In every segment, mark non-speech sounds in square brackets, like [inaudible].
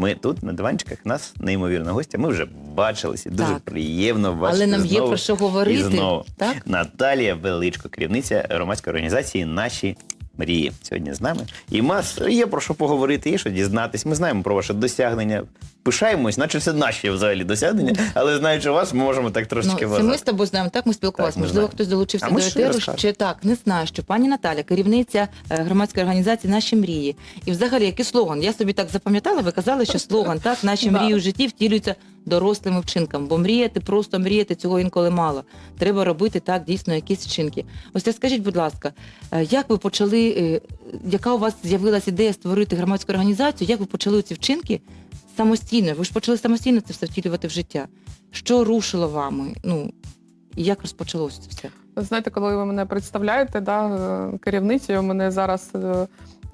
Ми тут на диванчиках. у Нас неймовірна гостя. Ми вже бачилися. Дуже Так. приємно бачити. Але нам є знову про що і говорити. знову. Так? Наталія Величко, керівниця громадської організації Наші мрії сьогодні з нами. І нас є про що поговорити, є що дізнатись. Ми знаємо про ваше досягнення. Пишаємось, наче це наші взагалі досягнення, але знаючи вас, ми можемо так трошечки Ну, це ми з тобою знаємо, так ми спілкувалися. Так, ми Можливо, знаємо. хтось долучився А до етеру. Ще так, не знаю, що пані Наталя, керівниця е, громадської організації Наші мрії. І взагалі, який слоган? Я собі так запам'ятала, ви казали, що слоган так, наші мрії у житті втілюються дорослими вчинками. Бо мріяти, просто мріяти цього інколи мало. Треба робити так, дійсно, якісь вчинки. Ось так скажіть, будь ласка, е, як ви почали, е, яка у вас з'явилася ідея створити громадську організацію? Як ви почали ці вчинки самостійно? Ви ж почали самостійно це все втілювати в життя. Що рушило вами? Ну як розпочалося це все? Знаєте, коли ви мене представляєте, да, е, керівницею, мене зараз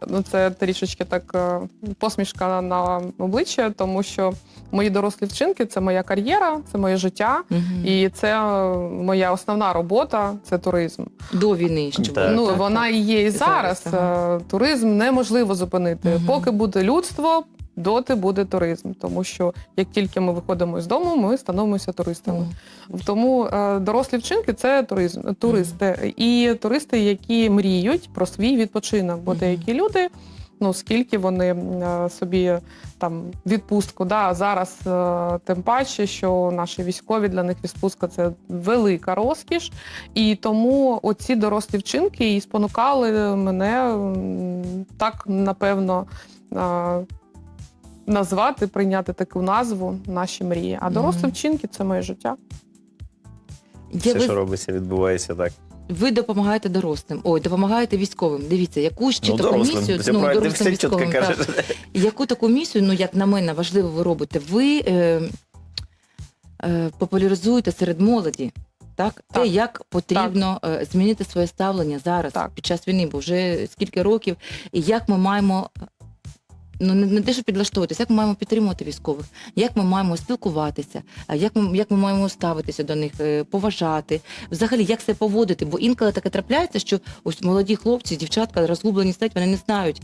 ну, це трішечки так е, посмішка на обличчя, тому що мої дорослі вчинки це моя кар'єра, це моє життя. І це е, моя основна робота це туризм. До війни, що Так. ну Так, вона так. і є і Зараз, зараз. Е, Туризм неможливо зупинити. Угу. Поки буде людство, доти буде туризм. Тому що як тільки ми виходимо з дому, ми становимося туристами. Тому е, дорослі вчинки це туризм, туристи. І туристи, які мріють про свій відпочинок. Бо деякі люди, ну скільки вони е, собі там відпустку, да, зараз е, тим паче, що наші військові для них відпустка це велика розкіш. І тому оці дорослі вчинки і спонукали мене так, напевно. Назвати, прийняти таку назву наші мрії. А дорослі Мгм. вчинки це моє життя. Є Все, ви, що робиться, відбувається так. ви допомагаєте дорослим. Ой, допомагаєте військовим. Дивіться, яку чи ну, таку дорослим, місію, це ну, правильно, ти дорослим все чітко військовим. так. кажеш. Яку таку місію, ну як на мене, важливо ви робите? Ви е, е, популяризуєте серед молоді. Так, те, Так. як потрібно е, змінити своє ставлення зараз Так. під час війни, бо вже скільки років, і як ми маємо ну не, не те, що підлаштовуватися, як ми маємо підтримувати військових, як ми маємо спілкуватися, як ми як ми маємо ставитися до них, е, поважати, взагалі як себе поводити. Бо інколи таке трапляється, що ось молоді хлопці, дівчатка розгублені стать, вони не знають,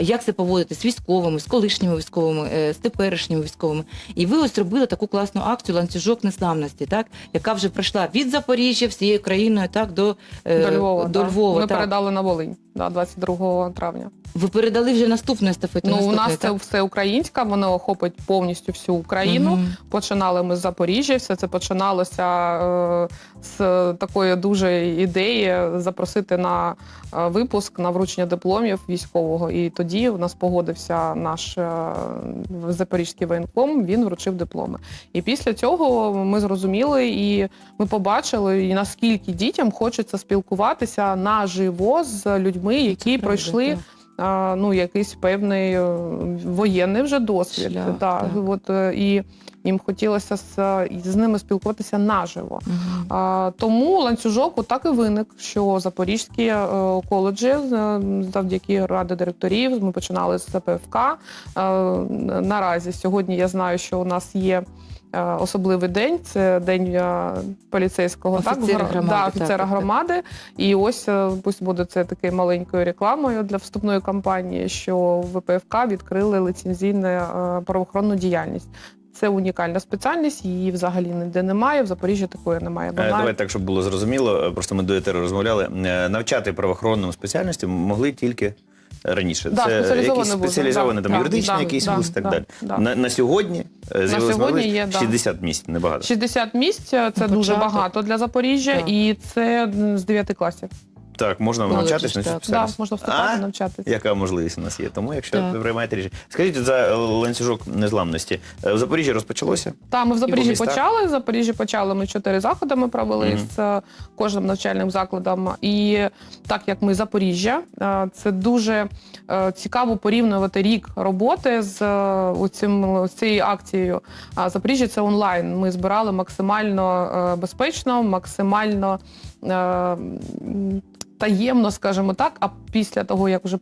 як себе поводити з військовими, з колишніми військовими, е, з теперішніми військовими. І ви ось зробили таку класну акцію ланцюжок незламності, так яка вже пройшла від Запоріжжя всією країною, так до, е, до Львова. До. Львова Ми так. передали на Волинь да, 22 травня. Ви передали вже наступну естафету. Ну, у наступної, нас це так? все українська, воно охопить повністю всю Україну. Мгм. Починали ми з Запоріжжя. Все це починалося е, з такої дуже ідеї запросити на е, випуск на вручення дипломів військового. І тоді у нас погодився наш е, запорізький воєнком. Він вручив дипломи. І після цього ми зрозуміли і ми побачили, і наскільки дітям хочеться спілкуватися наживо з людьми, які правда, пройшли. так. А, ну, якийсь певний е, воєнний вже досвід. Шлях, да, так. От, е, і їм хотілося з, з ними спілкуватися наживо. А, тому ланцюжок отак і виник, що запорізькі е, коледжі завдяки ради директорів ми починали з ЗПФК. Е, наразі сьогодні я знаю, що у нас є. Е, Особливий день це день е, поліцейського Офіцера так, громади, да, офіцера так, так. І ось е, пусть буде це такою маленькою рекламою для вступної кампанії, що ВПФК відкрили ліцензійну е, правоохоронну діяльність. Це унікальна спеціальність, її взагалі ніде немає. В Запоріжжі такої немає. Вона Давай так, щоб було зрозуміло. Просто ми до етеру розмовляли. Навчати правоохоронним спеціальностям могли тільки раніше. Да, Це спеціалізований якісь спеціалізовані спеціалізований да, там да, юридичний да, якийсь да, вуз так да, далі. да. На, на сьогодні На з'явилась сьогодні можливість є, да. 60 місць, небагато. 60 місць це Ну, дуже багато для Запоріжжя, да. і це з 9 класів. Так, можна Коледжі навчатись на цю так. Да, можна вступати, А? навчатися. Яка можливість у нас є? Тому, якщо Так. ви приймаєте рішення. Скажіть за ланцюжок незламності. Е, В Запоріжжі розпочалося? Та ми в Запоріжжі містах? почали. В Запоріжжі почали ми чотири заходи. Ми провели Мгм. з е, кожним навчальним закладом. І так як ми Запоріжжя, е, це дуже е, цікаво порівнювати рік роботи з е, оцим- з цією акцією. А Запоріжжя це онлайн. Ми збирали максимально е, безпечно, максимально. е, м, Таємно, скажімо так, а після того, як вже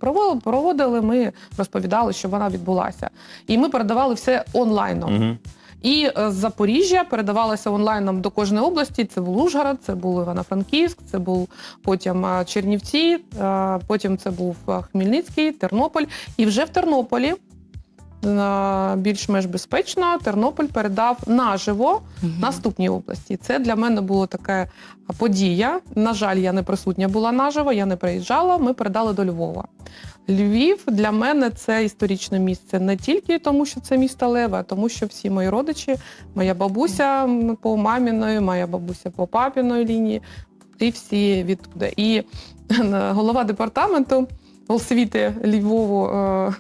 проводили, ми розповідали, що вона відбулася. І ми передавали все онлайном. Угу. І е, з Запоріжжя передавалося онлайном до кожної області. Це був Ужгород, це був Івано-Франківськ, це був потім е, Чернівці, е, потім це був Хмельницький, Тернопіль. І вже в Тернополі більш-менш безпечно Тернопіль передав наживо Мгм. наступній області. Це для мене була така подія. На жаль, я не присутня була наживо, я не приїжджала. Ми передали до Львова. Львів для мене це історичне місце не тільки тому, що це місто Леве, а тому, що всі мої родичі, моя бабуся по маміної, моя бабуся по папіної лінії, і всі відтуди. І голова департаменту освіти Львову, е,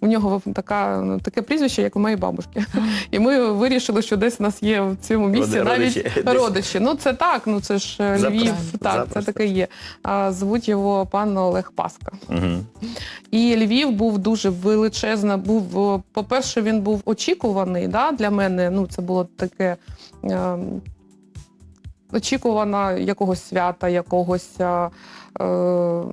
у нього така, таке прізвище, як у моєї бабушки. І ми вирішили, що десь у нас є в цьому місці навіть родичі. Родичі. Ну це так, ну це ж е, Львів. Так, це таке є. Звуть його пан Олег Паска. І Львів був дуже величезна. Був, по-перше, він був очікуваний да, для мене. Ну, це було таке. Е, очікувана якогось свята, якогось е, е,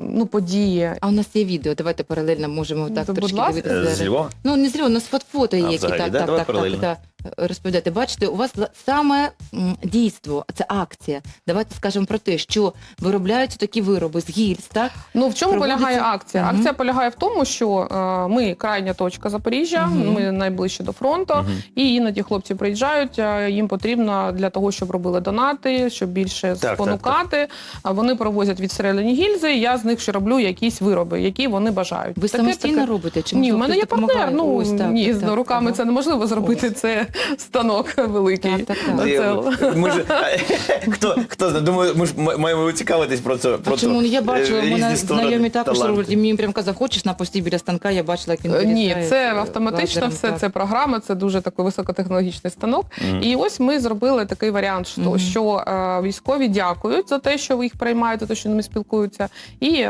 ну, події. А у нас є відео, давайте паралельно можемо так Ну, будь трошки ласка. дивитися. Е, З Львова? Ну, не зря, у нас фотофото є, А, які взагалі, так, да? так, Давай так, так, паралельно. так. Розповідайте, бачите, у вас саме м, дійство, це акція. Давайте скажемо про те, що виробляються такі вироби з гільз, так? Ну в чому Проводиться- полягає акція? Мгм. Акція полягає в тому, що е, ми крайня точка Запоріжжя, Мгм. ми найближче до фронту. Мгм. І іноді хлопці приїжджають. а Їм потрібно для того, щоб робили донати, щоб більше так, спонукати. А Вони привозять відстрелені гільзи. і Я з них ще роблю якісь вироби, які вони бажають. Ви Таке- самостійно таке. робите? Чи Ні, в можливо, мене є хтось допомагає? партнер. Ну Ось так, ні, так, з так, руками ага. це неможливо зробити. Це станок великий. Так, так, так. Ми ж хто хто знає, думаю, ми ж маємо цікавитись про це. А Про чому Ну, я бачила, е, мене сторони, знайомі також роблять, і мені прям казав, хочеш на пості біля станка, я бачила, як він Е, Ні, це е, автоматично лазером, все, так. це програма, це дуже такий високотехнологічний станок. Мгм. І ось ми зробили такий варіант, що, Мгм. що е, військові дякують за те, що ви їх приймаєте, за те, що ними спілкуються, і е,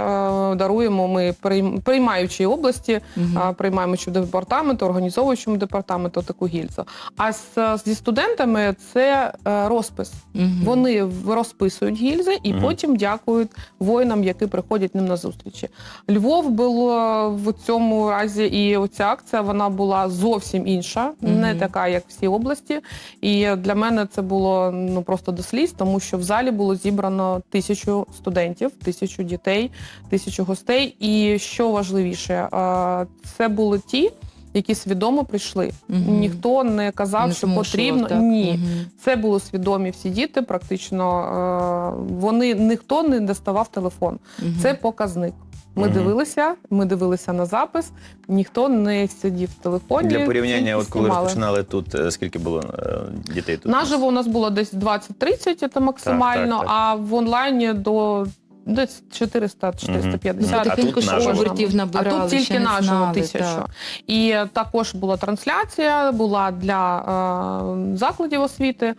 даруємо ми прийм- приймаючій області, Мгм. е, приймаючому департаменту, організовуючому департаменту таку гільзу. А з, зі студентами це е, розпис. Мгм. Вони розписують гільзи і Мгм. потім дякують воїнам, які приходять ним на зустрічі. Львов було в цьому разі, і оця акція вона була зовсім інша, Мгм. не така, як всі області. І для мене це було ну просто до сліз, тому що в залі було зібрано тисячу студентів, тисячу дітей, тисячу гостей. І що важливіше, е, це були ті. Які свідомо прийшли, Мгм. ніхто не казав, Не що змушував, потрібно. так? Ні, Мгм. це були свідомі всі діти. Практично е, вони ніхто не доставав телефон. Мгм. Це показник. Ми Мгм. дивилися, ми дивилися на запис. Ніхто не сидів в телефоні. Для порівняння, от коли знімали. розпочинали тут, е, скільки було е, дітей тут? Наживо у нас було десь 20-30, це максимально, так, так. а в онлайні до десь 400-450. Мгм. А тут наживо. обертів А тут тільки наживо знали, тисячу. так. І також була трансляція, була для е, закладів освіти.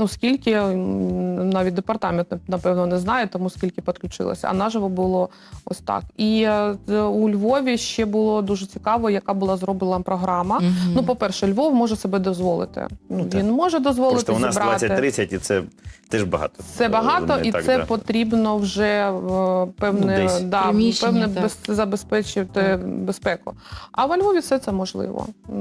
Ну, скільки навіть департамент напевно не знає, тому скільки підключилося. А наживо було ось так. І е, у Львові ще було дуже цікаво, яка була зроблена програма. Мгм. Ну, по-перше, Львов може себе дозволити. Ну, так. він може дозволити Просто у нас зібрати. 20-30, і це теж багато. Це багато, Не і так, це да. потрібно вже е, певне, Ну, да, певне без, забезпечити Так. безпеку. А во Львові все це можливо. Е,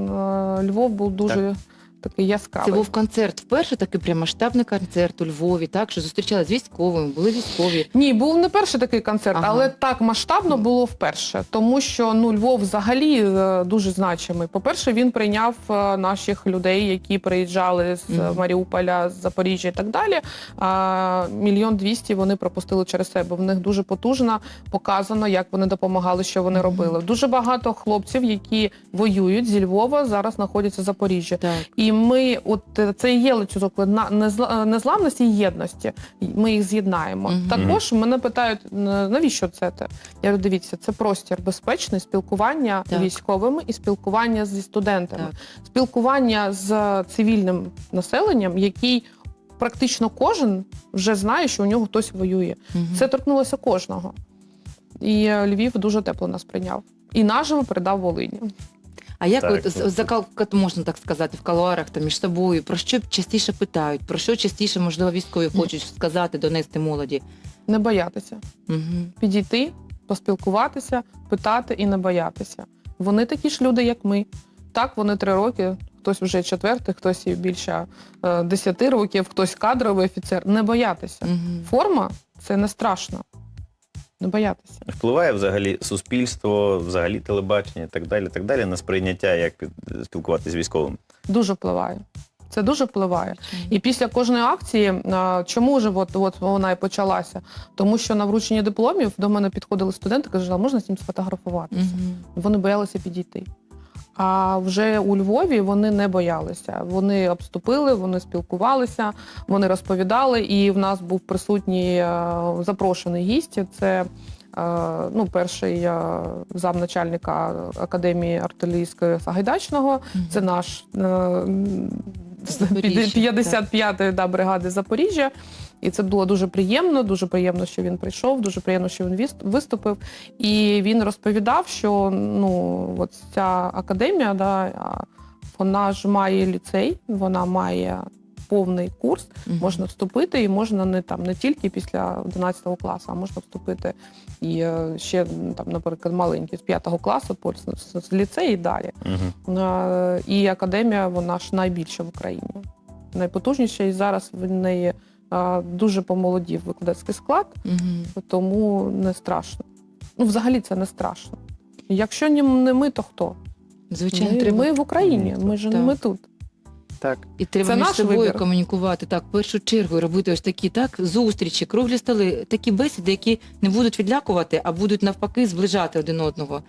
Львов був дуже такий яскравий. Це був концерт. Вперше такий прям масштабний концерт у Львові, так що зустрічалися з військовими, були військові. Ні, був не перший такий концерт, Ага. але так масштабно було вперше, тому що ну Львов взагалі е, дуже значимий. По-перше, він прийняв е, наших людей, які приїжджали з Мгм. Маріуполя, з Запоріжжя і так далі. А, Мільйон двісті вони пропустили через себе. В них дуже потужно показано, як вони допомагали, що вони робили. Дуже багато хлопців, які воюють зі Львова, зараз знаходяться в Запоріжжі. Так. І ми, от е, це і є на- незла- незламності і єдності. Ми їх з'єднаємо. Мгм. Також мене питають, навіщо це те? Я говорю, дивіться, це простір безпечний, спілкування Так. військовими і спілкування зі студентами, Так. спілкування з цивільним населенням, який практично кожен вже знає, що у нього хтось воює. Мгм. Це торкнулося кожного. І е, Львів дуже тепло нас прийняв. І наживо передав Волині. А як Так, от тут- з- закалка, можна так сказати, в калуарах там між собою, про що частіше питають, про що частіше, можливо, військові хочуть сказати, донести молоді? Не боятися. Угу. підійти, поспілкуватися, питати і не боятися. Вони такі ж люди, як ми. Так, вони три роки, хтось вже четвертий, хтось і більше е, десяти років, хтось кадровий офіцер. Не боятися. Угу. Форма це не страшно. Не боятися. Впливає взагалі суспільство, взагалі телебачення і так далі, так далі на сприйняття, як спілкуватися з військовим. Дуже впливає. Це дуже впливає. І після кожної акції, а, чому ж от, от вона і почалася? Тому що на врученні дипломів до мене підходили студенти, казали, а можна з ним сфотографуватися? Вони боялися підійти. А вже у Львові вони не боялися. Вони обступили, вони спілкувалися, вони розповідали. І в нас був присутній е, запрошений гість. Це е, ну, перший е, замначальника Академії артилерійської Сагайдачного. Це наш е, м, 55-ї да, бригади Запоріжжя. І це було дуже приємно. Дуже приємно, що він прийшов. Дуже приємно, що він виступив. І він розповідав, що ну от ця академія, да, вона ж має ліцей, вона має повний курс. Можна вступити, і можна не там не тільки після 11 класу, а можна вступити і е, ще там, наприклад, маленькі з 5 класу, з- з ліцею і далі. Е, І академія, вона ж найбільша в Україні. Найпотужніша, і зараз в неї дуже помолодів викладацький склад, Мгм. тому не страшно. Ну, взагалі це не страшно. Якщо не не ми, то хто? Звичайно, ми, треба. ми в Україні, ми ж не ми тут. Так. І треба Це між собою вибір. комунікувати. Так, в першу чергу робити ось такі так зустрічі, круглі столи, такі бесіди, які не будуть відлякувати, а будуть навпаки зближати один одного.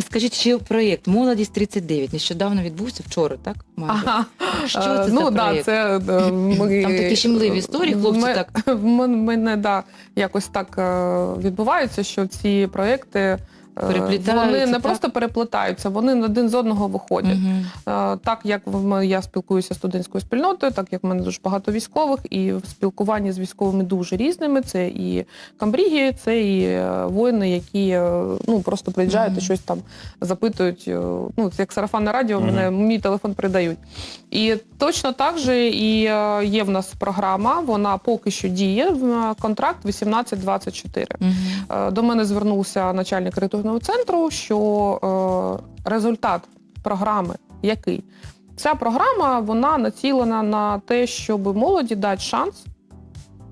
Скажіть, ще проєкт Молодість 39 нещодавно відбувся вчора, так? майже? Ага. Що Е, це ну, да, проєкт? це, е, [laughs] ми, Там такі щемливі історії, хлопці Ми- так. [laughs] В мене, да, якось так е, відбувається, що ці проекти е, Переплітаються, вони не так? просто переплетаються, вони один з одного виходять. Е, Так як я спілкуюся з студентською спільнотою, так як в мене дуже багато військових, і в спілкуванні з військовими дуже різними. Це і камбріги, це і е, воїни, які е, ну просто приїжджають Мгм. і щось там запитують. Ну це як сарафанне радіо, Мгм. мене мій телефон передають. І точно так же і є в нас програма. Вона поки що діє. в- Контракт 18-24. Мгм. Е, До мене звернувся начальник рятувального центру, що е, результат програми який? Ця програма вона націлена на те, щоб молоді дати шанс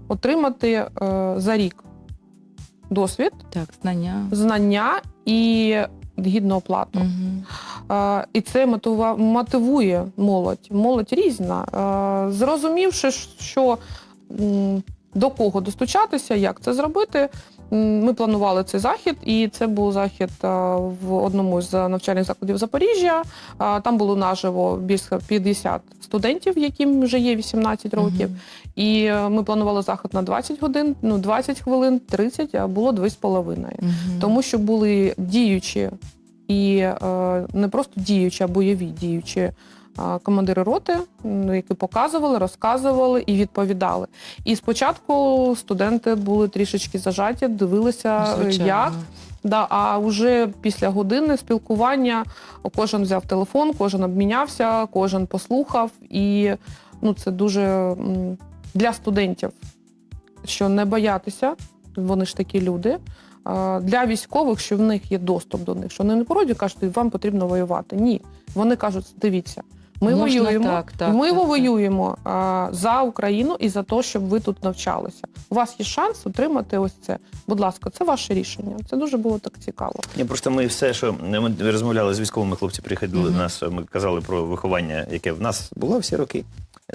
отримати е, за рік досвід, Так, знання. знання і гідну оплату. Мгм. Е, І це мотивує молодь. Молодь різна. Е, Зрозумівши, що до кого достучатися, як це зробити. Ми планували цей захід, і це був захід е, в одному з навчальних закладів Запоріжжя. Е, Там було наживо більше 50 студентів, яким вже є 18 років. Мгм. І е, ми планували захід на 20 годин, ну 20 хвилин, 30, а було 2,5. Мгм. Тому що були діючі і не просто діючі, а бойові діючі командири роти, які показували, розказували і відповідали. І спочатку студенти були трішечки зажаті, дивилися, е, Звичайно. як. Да, а вже після години спілкування кожен взяв телефон, кожен обмінявся, кожен послухав. І ну, це дуже для студентів, що не боятися, вони ж такі люди. Для військових, що в них є доступ до них, що вони не породі кажуть, вам потрібно воювати. Ні, вони кажуть, дивіться, ми Можна воюємо, так, так, ми так, так. воюємо а, за Україну і за те, щоб ви тут навчалися. У вас є шанс отримати ось це. Будь ласка, це ваше рішення. Це дуже було так цікаво. Ні, просто ми все, що ми розмовляли з військовими, хлопці приходили Мгм. до нас. Ми казали про виховання, яке в нас було всі роки.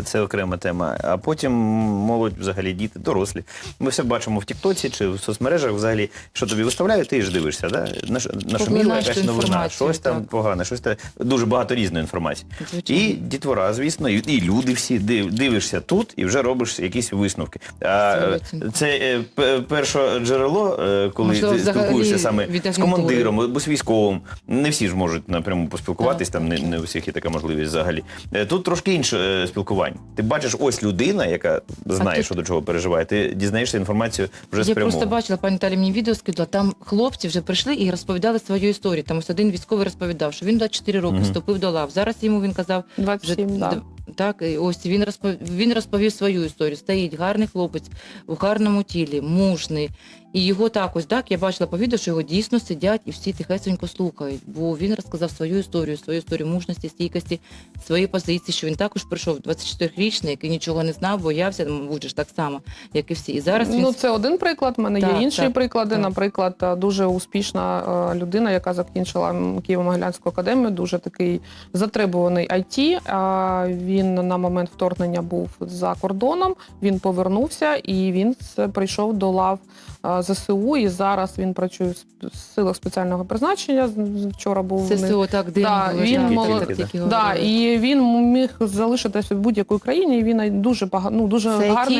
Це окрема тема. А потім молодь, взагалі, діти, дорослі. Ми все бачимо в Тіктоці чи в соцмережах, взагалі, що тобі виставляють, ти ж дивишся. Да? Наш, нашуміла якась новина, щось там так. погане, щось там дуже багато різної інформації. Звичайно. І дітвора, звісно, і, і люди всі див, дивишся тут і вже робиш якісь висновки. А Це е, це е, перше джерело, е, коли Можливо, ти спілкуєшся саме з командиром або з військовим. Не всі ж можуть напряму поспілкуватись, Так, там не, не у всіх є така можливість взагалі. Е, Тут трошки інше е, спілкування. Ти бачиш, ось людина, яка знає, тут- що до чого переживає. Ти дізнаєшся інформацію вже Я просто бачила, пані Талі мені відео скидала, там хлопці вже прийшли і розповідали свою історію. Там ось один військовий розповідав, що він 24 роки Мгм. вступив до лав. Зараз йому він казав, вже 27, да. так, і ось він розповів, він розповів свою історію. Стоїть гарний хлопець у гарному тілі, мужний. І його так ось так я бачила по відео, що його дійсно сидять і всі тихесенько слухають. Бо він розказав свою історію, свою історію мужності, стійкості, свої позиції, що він також прийшов 24-річний, який нічого не знав, боявся, мабуть, ж так само, як і всі. І зараз він Ну, це один приклад. У мене Так, є інші так, приклади. так. Наприклад, е, дуже успішна е, людина, яка закінчила Києво-Могилянську академію, дуже такий затребуваний IT. А Він на момент вторгнення був за кордоном. Він повернувся і він прийшов до лав е, ЗСУ. І зараз він працює в силах спеціального призначення. Вчора був все отак дивно Да, він так, так тільки Да, говорили. і він міг залишитися в будь-якій країні. І він дуже багато, ну дуже це гарний.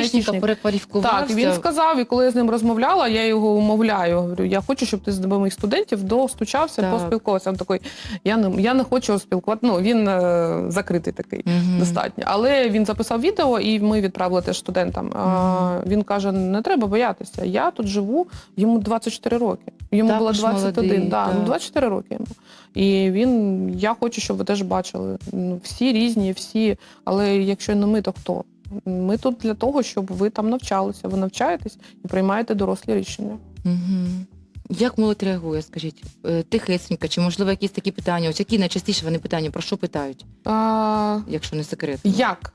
Так, він сказав, і коли я з ним розмовляла, я його умовляю. Говорю, я хочу, щоб ти з моїх студентів достучався, Так. поспілкувався. Він такий, я не я не хочу спілкувати. Ну він е, закритий такий. Мгм. Достатньо, але він записав відео, і ми відправили теж студентам. А, він каже: не треба боятися. Я тут живу, йому 24 роки. Йому Також було 21, молодий, да, так. ну, 24 роки йому. І він, я хочу, щоб ви теж бачили. Ну, Всі різні, всі, але якщо не ми, то хто? Ми тут для того, щоб ви там навчалися. Ви навчаєтесь і приймаєте дорослі рішення. Мгм. Як молодь реагує, скажіть? Е, Тихесенько, чи можливо якісь такі питання? Ось які найчастіше вони питання, про що питають, А, якщо не секрет? як?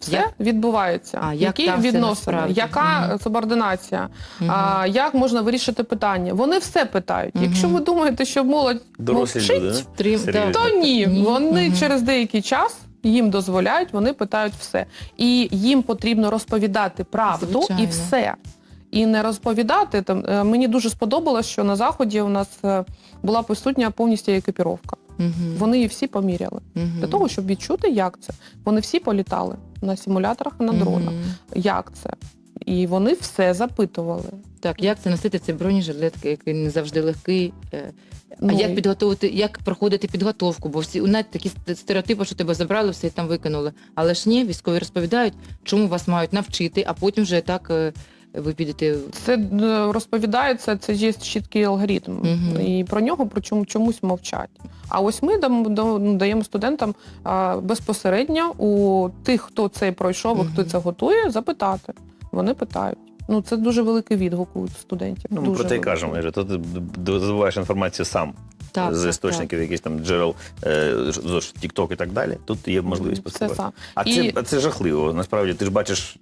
Все Як? відбувається. А, як Які відносини? Яка Мгм. субординація? Мгм. А, як можна вирішити питання? Вони все питають. Мгм. Якщо ви думаєте, що молодь мовчить, да? Трим- Серйозно. да. то ні. Ні. Вони Мгм. через деякий час їм дозволяють, вони питають все. І їм потрібно розповідати правду Звичайно. і все. І не розповідати там. е, Мені дуже сподобалось, що на заході у нас е, була присутня повністю екіпіровка. Мгм. Вони її всі поміряли. Мгм. Для того, щоб відчути, як це. Вони всі політали на симуляторах і на дронах. Мгм. Як це? І вони все запитували. Так, як це носити цей бронежилет, який не завжди легкий? Е, А Ну, як підготувати, як проходити підготовку? Бо всі у нас такі сте- стереотипи, що тебе забрали, все і там викинули. Але ж ні, військові розповідають, чому вас мають навчити, а потім вже так е, ви підете. Це е, розповідається, це є чіткий алгоритм, Мгм. і про нього про чому чомусь мовчать. А ось ми даємо студентам а, безпосередньо у тих, хто це пройшов, і хто це готує, запитати. Вони питають. Ну це дуже великий відгук у студентів. Ну, ми дуже про те й кажемо, Іже, то ти добуваєш інформацію сам Так, з так, істочників, якихось там джерел, е, ЗОЖ, TikTok і так далі. Тут є можливість Це поспілкуватися. А І- це, а це жахливо. Насправді ти ж бачиш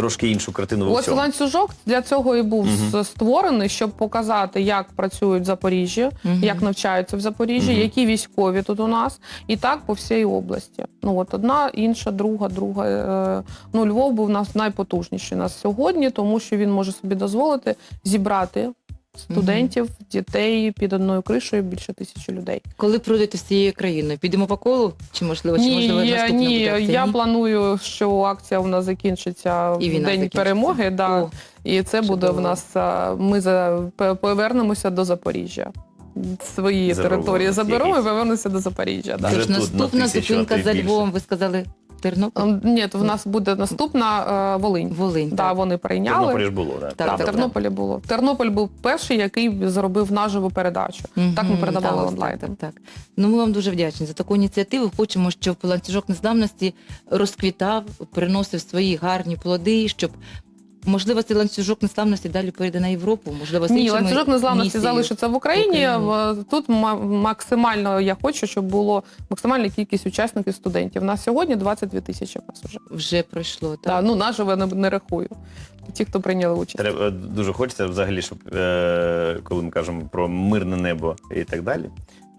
трошки іншу картину в Ось цьому. ланцюжок для цього і був угу. створений, щоб показати, як працюють в Запоріжжі, угу. як навчаються в Запоріжжі, угу. які військові тут у нас, і так по всій області. Ну от одна, інша, друга, друга. Е, Ну, Львов був у нас найпотужніший у нас сьогодні, тому що він може собі дозволити зібрати студентів, дітей під одною кришею більше тисячі людей. Коли пройдете цією країною, підемо по колу? Чи можливо, чи Ні, можливо я, наступна ні, буде акція? я Ні? планую, що акція у нас закінчиться І в війна день закінчиться. перемоги. Да. О, І це буде Чудово. в нас. а, Ми за пе- повернемося до Запоріжжя. Свої Заробимо території заберемо і якісь. повернемося до Запоріжжя. Да. Вже Тож тут на наступна тисячу, зупинка а то й за більше. Львовом, ви сказали Тернопіль? Ем, Ні, в нас буде наступна е, Волинь. Волинь. Да, так. вони прийняли. Ж було. Так, Так, так, в так. Тернополі було. Тернополь був перший, який зробив наживу передачу. Так ми передавали ось онлайн. Так, так, так. Ну ми вам дуже вдячні за таку ініціативу. Хочемо, щоб ланцюжок незламності розквітав, приносив свої гарні плоди, щоб можливо цей ланцюжок незламності далі перейде на Європу. Можливо, з Ні, іншими ланцюжок незламності місією. залишиться в Україні. в Україні. Тут ма- максимально я хочу, щоб було максимальна кількість учасників студентів. На сьогодні 22 тисячі у нас вже. вже пройшло. Так. Так, ну наживо не, не рахую. Ті, хто прийняли участь. Треба е, дуже хочеться взагалі, щоб е, коли ми кажемо про мирне небо і так далі.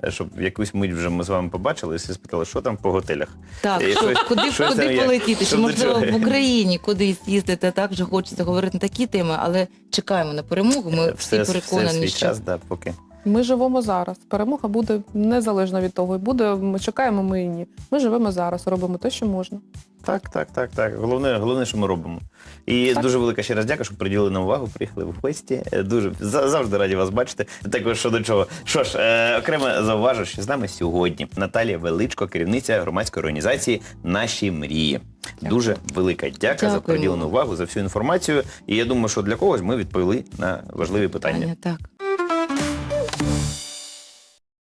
Щоб в якусь мить вже ми з вами побачили і спитали, що там по готелях. Так, І що, щось- куди, щось куди там як? полетіти? Що до можливо чого? в Україні кудись їздити? Так вже хочеться говорити на такі теми, але чекаємо на перемогу. Ми Е, все, всі все переконані, свій що час, да, поки. Ми живемо зараз. Перемога буде незалежно від того, буде ми чекаємо ми і ні. Ми живемо зараз, робимо те, що можна. Так, так, так, так. Головне, головне, що ми робимо. І Так. дуже велика ще раз дяка, що приділили нам увагу, приїхали в гості. Е, Дуже за- завжди раді вас бачити. Також щодо чого. Що ж, е, окремо зауважу, що з нами сьогодні Наталія Величко, керівниця громадської організації Наші мрії. Дуже велика дяка за приділену увагу за всю інформацію. І я думаю, що для когось ми відповіли на важливі питання. Таня, так.